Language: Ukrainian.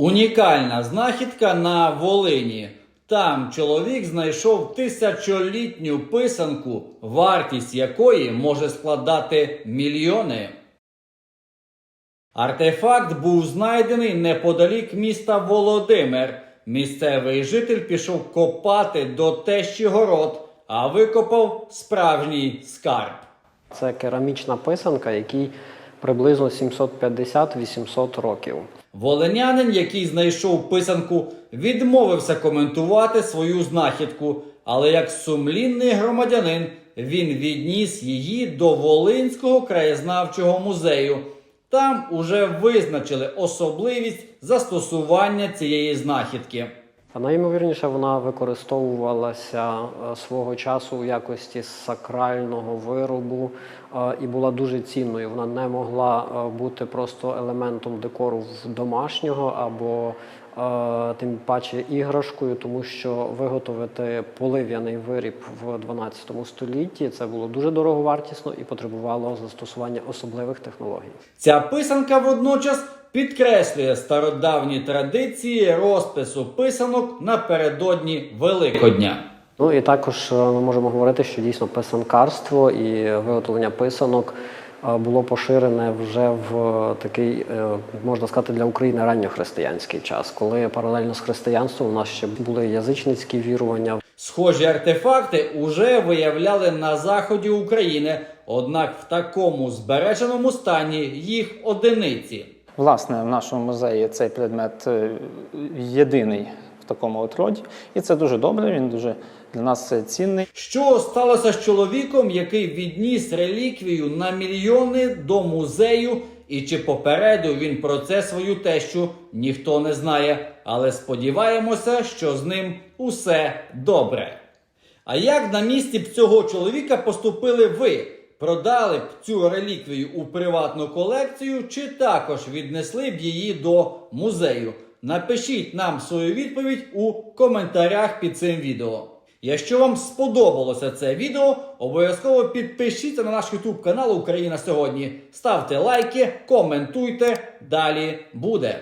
Унікальна знахідка на Волині. Там чоловік знайшов тисячолітню писанку, вартість якої може складати мільйони. Артефакт був знайдений неподалік міста Володимир. Місцевий житель пішов копати до тещі город, а викопав справжній скарб. Це керамічна писанка, якій приблизно 750-800 років. Волинянин, який знайшов писанку, відмовився коментувати свою знахідку, але як сумлінний громадянин він відніс її до Волинського краєзнавчого музею. Там уже визначили особливість застосування цієї знахідки. А найімовірніше вона використовувалася е, свого часу у якості сакрального виробу е, і була дуже цінною. Вона не могла е, бути просто елементом декору домашнього або тим паче іграшкою, тому що виготовити полив'яний виріб в 12 столітті це було дуже дороговартісно і потребувало застосування особливих технологій. Ця писанка водночас підкреслює стародавні традиції розпису писанок напередодні Великодня. Ну і також е, ми можемо говорити, що дійсно писанкарство і виготовлення писанок було поширене вже в такий, е, можна сказати, для України ранньохристиянський час, коли паралельно з християнством у нас ще були язичницькі вірування. Схожі артефакти уже виявляли на заході України, однак в такому збереженому стані їх одиниці. Власне, в нашому музеї цей предмет е, єдиний такому от роді, і це дуже добре. Він дуже для нас е, цінний. Що сталося з чоловіком, який відніс реліквію на мільйони до музею, і чи попередив він про це свою тещу, ніхто не знає, але сподіваємося, що з ним усе добре. А як на місці б цього чоловіка поступили ви? Продали б цю реліквію у приватну колекцію, чи також віднесли б її до музею? Напишіть нам свою відповідь у коментарях під цим відео. Якщо вам сподобалося це відео, обов'язково підпишіться на наш YouTube канал Україна сьогодні. Ставте лайки, коментуйте. Далі буде.